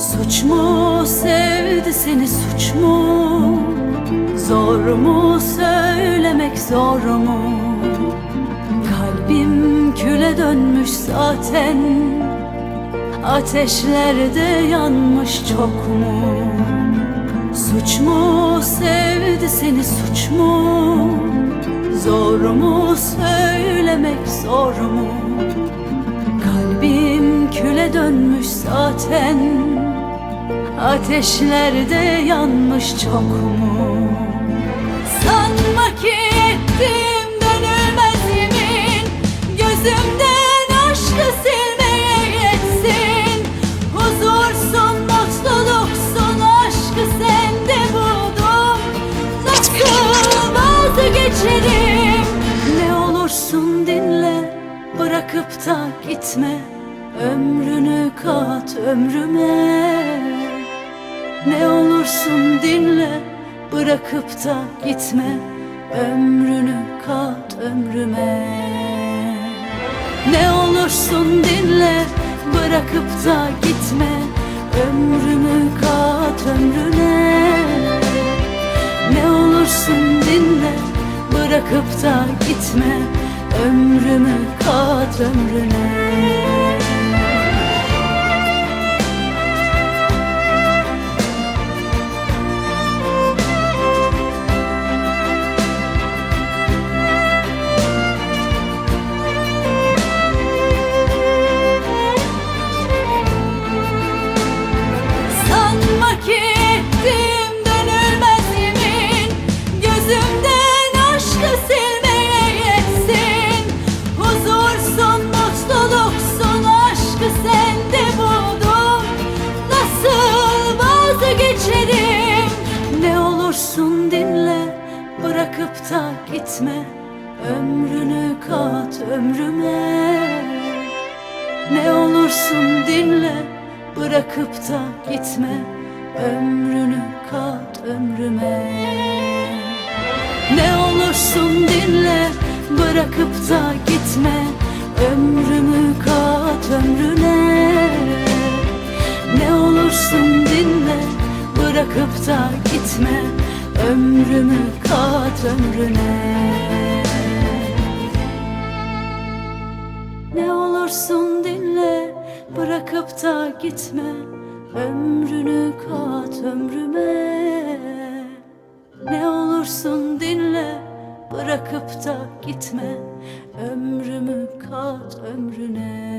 Suç mu sevdi seni suç mu? Zor mu söylemek zor mu? Kalbim küle dönmüş zaten Ateşlerde yanmış çok mu? Suç mu sevdi seni suç mu? Zor mu söylemek zor mu? Kalbim küle dönmüş zaten Ateşlerde yanmış çok mu? Sanma ki ettim dönülmez yemin Gözümden aşkı silmeye yetsin. Huzursun, mutluluksun, aşkı sende buldum. Nasıl vazgeçerim? Ne olursun dinle Bırakıp da gitme. Ömrünü kat ömrüme Ne olursun dinle Bırakıp da gitme. Ömrünü kat ömrüme. Ne olursun dinle Bırakıp da gitme. Ömrümü kat ömrüne. Ne olursun dinle Bırakıp da gitme. Ömrümü kat ömrüne Bırakıp da gitme. Ömrünü kat ömrüme. Ne olursun dinle Bırakıp da gitme. Ömrünü kat ömrüme. Ne olursun dinle Bırakıp da gitme. Ömrümü kat ömrüne. Ne olursun dinle Bırakıp da gitme Ömrümü kat ömrüne. Ne olursun dinle Bırakıp da gitme. Ömrünü kat ömrüme. Ne olursun dinle Bırakıp da gitme. Ömrümü kat ömrüne